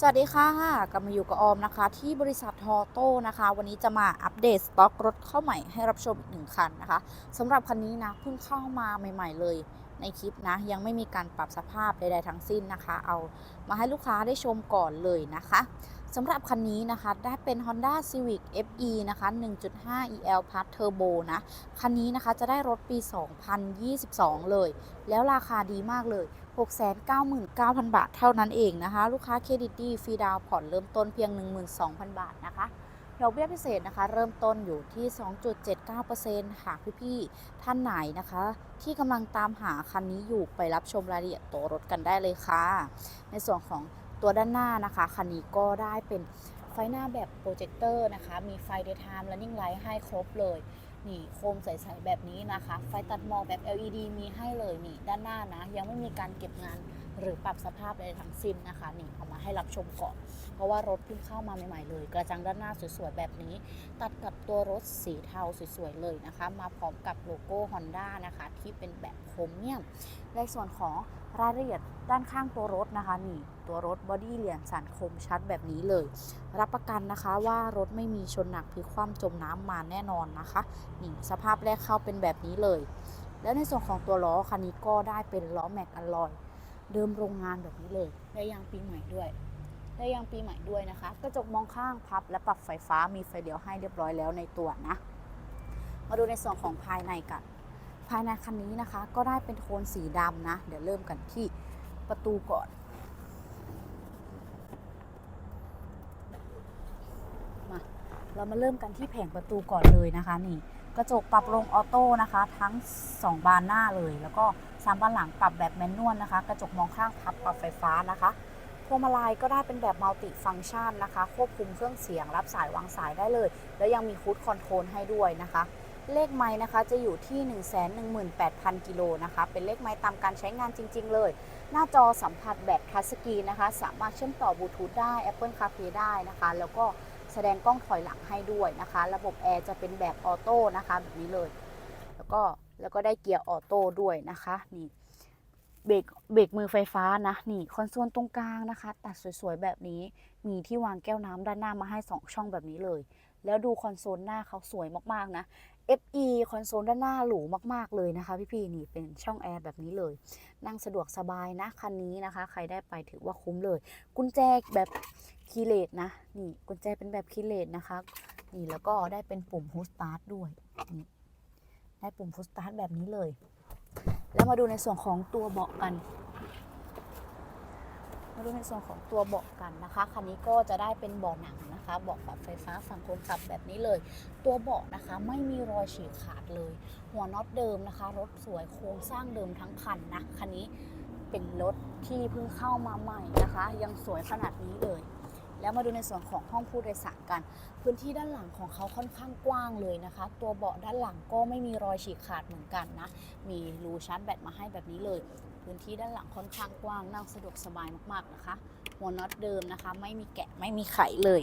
สวัสดีค่ะกลับมาอยู่กับออมนะคะ ที่บริษัททอโต้นะคะ วันนี้จะมาอัปเดตสต็อกรถเข้าใหม่ให้รับชมอีกหนึ่งคันนะคะสำหรับคันนี้นะเพิ่งเข้ามาใหม่ ๆ เลยในคลิปนะ ยังไม่มีการปรับสภาพใดๆทั้งสิ้นนะคะ เอามาให้ลูกค้าได้ชมก่อนเลยนะคะสำหรับคันนี้นะคะ ได้เป็น Honda Civic FE นะคะ 1.5 EL Plus Turbo นะ คันนี้นะคะจะได้รถปี 2022 เลย แล้วราคาดีมากเลย 699,000 บาทเท่านั้นเองนะคะ ลูกค้าเครดิตดีฟรีดาวน์ผ่อนเริ่มต้นเพียง 12,000 บาทนะคะดอกเบี้ยพิเศษนะคะ เริ่มต้นอยู่ที่ 2.79%หากพี่ๆท่านไหนนะคะ ที่กำลังตามหาคันนี้อยู่ไปรับชมรายละเอียดตัวรถกันได้เลยค่ะ ในส่วนของตัวด้านหน้านะคะ คันนี้ก็ได้เป็นไฟหน้าแบบโปรเจคเตอร์นะคะ มีไฟ daytime running light ให้ครบเลย นี่โคมใสๆแบบนี้นะคะ ไฟตัดหมอกแบบ LED มีให้เลยนี่ด้านหน้านะ ยังไม่มีการเก็บงานหรือปรับสภาพใดทั้งสิ้นนะคะนี่เอามาให้รับชมก่อน เพราะว่ารถเพิ่งเข้ามาใหม่ๆเลย กระจังด้านหน้าสวยๆแบบนี้ ตัดกับตัวรถสีเทาสวยๆเลยนะคะ มาพร้อมกับโลโก้ Honda นะคะ ที่เป็นแบบโครเมียมในส่วนของรายละเอียดด้านข้างตัวรถนะคะนี่ ตัวรถบอดี้เหลี่ยมสันคมชัดแบบนี้เลย รับประกันนะคะว่ารถไม่มีชนหนักพลิกคว่ำจมน้ำมาแน่นอนนะคะนี่สภาพแรกเข้าเป็นแบบนี้เลย แล้วในส่วนของตัวล้อคันนี้ก็ได้เป็นล้อแม็กอลลอยเดิมโรงงานแบบนี้เลยได้ยางปีใหม่ด้วยได้ยางปีใหม่ด้วยนะคะ กระจกมองข้างพับและปรับไฟฟ้ามีไฟเลี้ยวให้เรียบร้อยแล้วในตัวนะ มาดูในส่วนของภายในกัน ภายในคันนี้นะคะ ก็ได้เป็นโทนสีดำนะ เดี๋ยวเริ่มกันที่ประตูก่อน มา เรามาเริ่มกันที่แผงประตูก่อนเลยนะคะนี่กระจกปรับลงออโต้นะคะ ทั้ง 2 บานหน้าเลย แล้วก็3บานหลังปรับแบบแมนนวลนะคะ กระจกมองข้างพับปรับไฟฟ้านะคะพวงมาลัยก็ได้เป็นแบบมัลติฟังก์ชันนะคะ ควบคุมเครื่องเสียงรับสายวางสายได้เลย แล้วยังมีคูดคอนโทรลให้ด้วยนะคะ เลขไม้นะคะจะอยู่ที่ 118,000 กิโลนะคะ เป็นเลขไม้ตามการใช้งานจริง ๆ เลย หน้าจอสัมผัสแบบทัชสกรีนนะคะ สามารถเชื่อมต่อบลูทูธได้ Apple CarPlay ได้นะคะ แล้วก็ สดงกล้องถอยหลังให้ด้วยนะคะ ระบบแอร์จะเป็นแบบออโต้นะคะแบบนี้เลย แล้วก็แล้วก็ได้เกียร์ออโต้ด้วยนะคะนี่เบรกเบรกมือไฟฟ้านะนี่คอนโซลตรงกลางนะคะ ตัดสวยๆแบบนี้มีที่วางแก้วน้ำด้านหน้ามาให้ 2 ช่องแบบนี้เลย แล้วดูคอนโซลหน้าเขาสวยมากๆนะ FE คอนโซลด้านหน้าหรูมาก ๆ เลยนะคะ พี่ๆนี่เป็นช่องแอร์แบบนี้เลย นั่งสะดวกสบายนะ คันนี้นะคะ ใครได้ไปถือว่าคุ้มเลย กุญแจแบบคีเลสนะ นี่กุญแจเป็นแบบคีเลสนะคะ นี่แล้วก็ได้เป็นปุ่ม Push Start ด้วยนี่ได้ปุ่ม Push Start แบบนี้เลย แล้วมาดูในส่วนของตัวเบาะกัน มาดูในส่วนของตัวเบาะกันนะคะคันนี้ก็จะได้เป็นเบาะหนังนะคะเบาะแบบไฟฟ้าฝั่งคนขับแบบนี้เลย ตัวเบาะนะคะไม่มีรอยฉีกขาดเลย หัวน็อตเดิมนะคะ รถสวยโครงสร้างเดิมทั้งคันนะคันนี้เป็นรถที่เพิ่งเข้ามาใหม่นะคะ ยังสวยขนาดนี้เลย แล้วมาดูในส่วนของห้องผู้โดยสารกัน พื้นที่ด้านหลังของเขาค่อนข้างกว้างเลยนะคะ ตัวเบาะด้านหลังก็ไม่มีรอยฉีกขาดเหมือนกันนะ มีรูชาร์จแบตมาให้แบบนี้เลย พื้นที่ด้านหลังค่อนข้างกว้างนั่งสะดวกสบายมากๆนะคะ หัวน็อตเดิมนะคะ ไม่มีแกะไม่มีไขเลย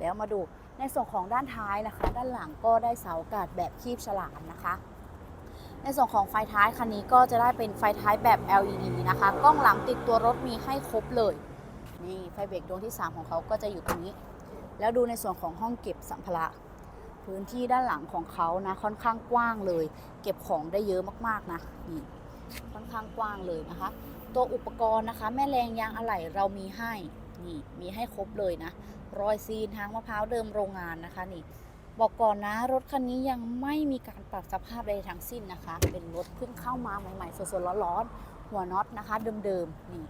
แล้วมาดูในส่วนของด้านท้ายนะคะ ด้านหลังก็ได้เสาอากาศแบบคีบฉลามนะคะในส่วนของไฟท้ายคันนี้ก็จะได้เป็นไฟท้ายแบบ LED นะคะ กล้องหลังติดตัวรถมีให้ครบเลย นี่ไฟเบรกดวงที่ 3 ของเขาก็จะอยู่ตรงนี้ แล้วดูในส่วนของห้องเก็บสัมภาระ พื้นที่ด้านหลังของเขานะค่อนข้างกว้างเลย เก็บของได้เยอะมากๆนะนี่ค่อนข้างกว้างเลยนะคะ ตัวอุปกรณ์นะคะ แม่แรงยางอะไหล่เรามีให้นี่มีให้ครบเลยนะ รอยซีนทางมะพร้าวเดิมโรงงานนะคะนี่บอกก่อนนะรถคันนี้ยังไม่มีการปรับสภาพใดทั้งสิ้นนะคะ เป็นรถเพิ่งเข้ามาใหม่ๆสดๆร้อนๆหัวน็อตนะคะ เดิมๆนี่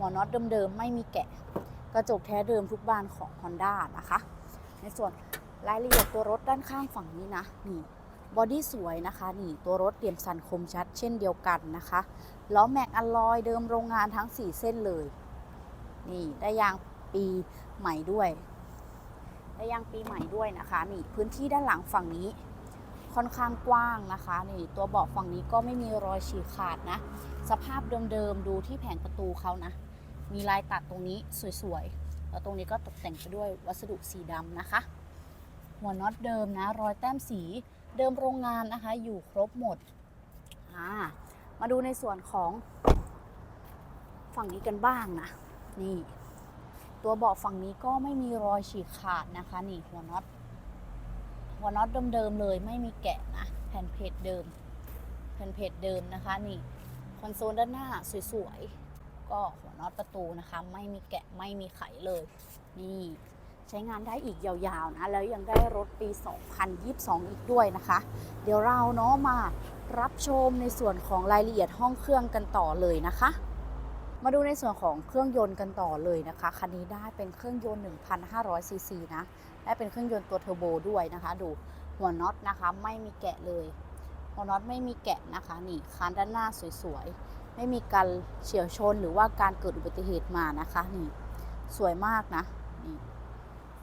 หัวน็อตเดิมๆไม่มีแกะ กระจกแท้เดิมทุกบานของ Honda นะคะ ในส่วนรายละเอียดตัวรถด้านข้างฝั่งนี้นะนี่บอดี้สวยนะคะนี่ตัวรถเตรียมสันคมชัดเช่นเดียวกันนะคะล้อแม็กอลลอยเดิมโรงงานทั้ง 4 เส้นเลย นี่ได้ยางปีใหม่ด้วย ได้ยางปีใหม่ด้วยนะคะ นี่พื้นที่ด้านหลังฝั่งนี้ ค่อนข้างกว้างนะคะ นี่ตัวเบาะฝั่งนี้ก็ไม่มีรอยฉีกขาดนะ สภาพเดิมๆดูที่แผงประตูเขานะ มีลายตัดตรงนี้สวยๆ แล้วตรงนี้ก็ตกแต่งไปด้วยวัสดุสีดำนะคะ หัวน็อตเดิมนะ รอยแต้มสีเดิมโรงงานนะคะ อยู่ครบหมดามาดูในส่วนของฝั่งนี้กันบ้างนะ นี่ ตัวเบาะฝั่งนี้ก็ไม่มีรอยฉีกขาดนะคะ นี่หัวน็อต หัวน็อตเดิมๆเลย ไม่มีแกะนะ แผ่นเพจเดิม แผ่นเพจเดิมนะคะ นี่คอนโซลด้านหน้าสวยๆ ก็หัวน็อตประตูนะคะ ไม่มีแกะไม่มีไขเลย นี่ใช้งานได้อีกยาวๆนะ แล้วยังได้รถปี 2022 อีกด้วยนะคะ เดี๋ยวเราเนาะมารับชมในส่วนของรายละเอียดห้องเครื่องกันต่อเลยนะคะ มาดูในส่วนของเครื่องยนต์กันต่อเลยนะคะ คันนี้ได้เป็นเครื่องยนต์ 1,500 ซีซีนะ และเป็นเครื่องยนต์ตัวเทอร์โบด้วยนะคะ ดูหัวน็อตนะคะ ไม่มีแกะเลยหัวน็อตไม่มีแกะนะคะ นี่คานด้านหน้าสวยๆ ไม่มีการเฉียวชนหรือว่าการเกิดอุบัติเหตุมานะคะนี่สวยมากนะนี่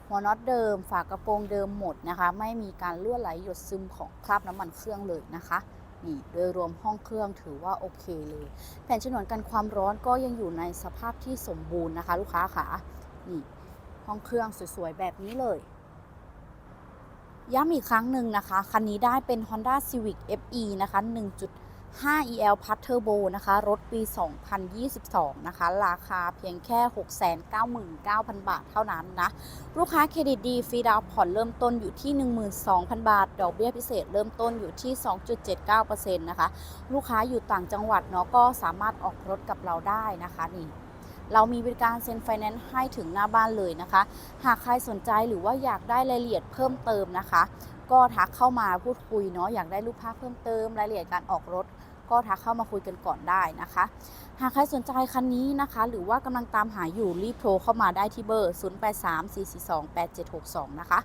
หัวน็อตเดิมฝากระโปรงเดิมหมดนะคะ ไม่มีการลื่วไหลหยดซึมของคราบน้ำมันเครื่องเลยนะคะนี่โดยรวมห้องเครื่องถือว่าโอเคเลย แผ่นฉนวนกันความร้อนก็ยังอยู่ในสภาพที่สมบูรณ์นะคะ ลูกค้าขานี่ห้องเครื่องสวยๆแบบนี้เลยย้ำอีกครั้งหนึ่งนะคะ คันนี้ได้เป็น Honda Civic FE นะคะ 5EL p a t Turbo นะคะ รถปี 2022 นะคะ ราคาเพียงแค่ 699,000 บาทเท่านั้นนะ ลูกค้าเครดิตดี ฟรีดาวน์ผ่อนเริ่มต้นอยู่ที่ 12,000 บาท ดอกเบี้ยพิเศษเริ่มต้นอยู่ที่ 2.79%นะคะ ลูกค้าอยู่ต่างจังหวัดเนาะก็สามารถออกรถกับเราได้นะคะนี่เรามีบริการเซ็นไฟแนนซ์ให้ถึงหน้าบ้านเลยนะคะ หากใครสนใจหรือว่าอยากได้รายละเอียดเพิ่มเติมนะคะ ก็ทักเข้ามาพูดคุยเนาะอยากได้รูปภาพเพิ่มเติมรายละเอียดการออกรถ ก็ทักเข้ามาคุยกันก่อนได้นะคะ หากใครสนใจคันนี้นะคะ หรือว่ากำลังตามหาอยู่รีบโทรเข้ามาได้ที่เบอร์ 0834428762 นะคะ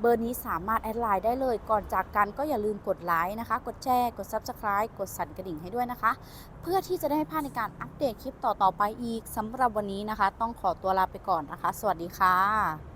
เบอร์นี้สามารถแอดไลน์ได้เลยก่อนจากกันก็อย่าลืมกดไลค์นะคะ กดแชร์กด Subscribe กดสั่นกระดิ่งให้ด้วยนะคะ เพื่อที่จะได้ไม่พลาดในการอัปเดตคลิปต่อๆไปอีกสำหรับวันนี้นะคะ ต้องขอตัวลาไปก่อนนะคะ สวัสดีค่ะ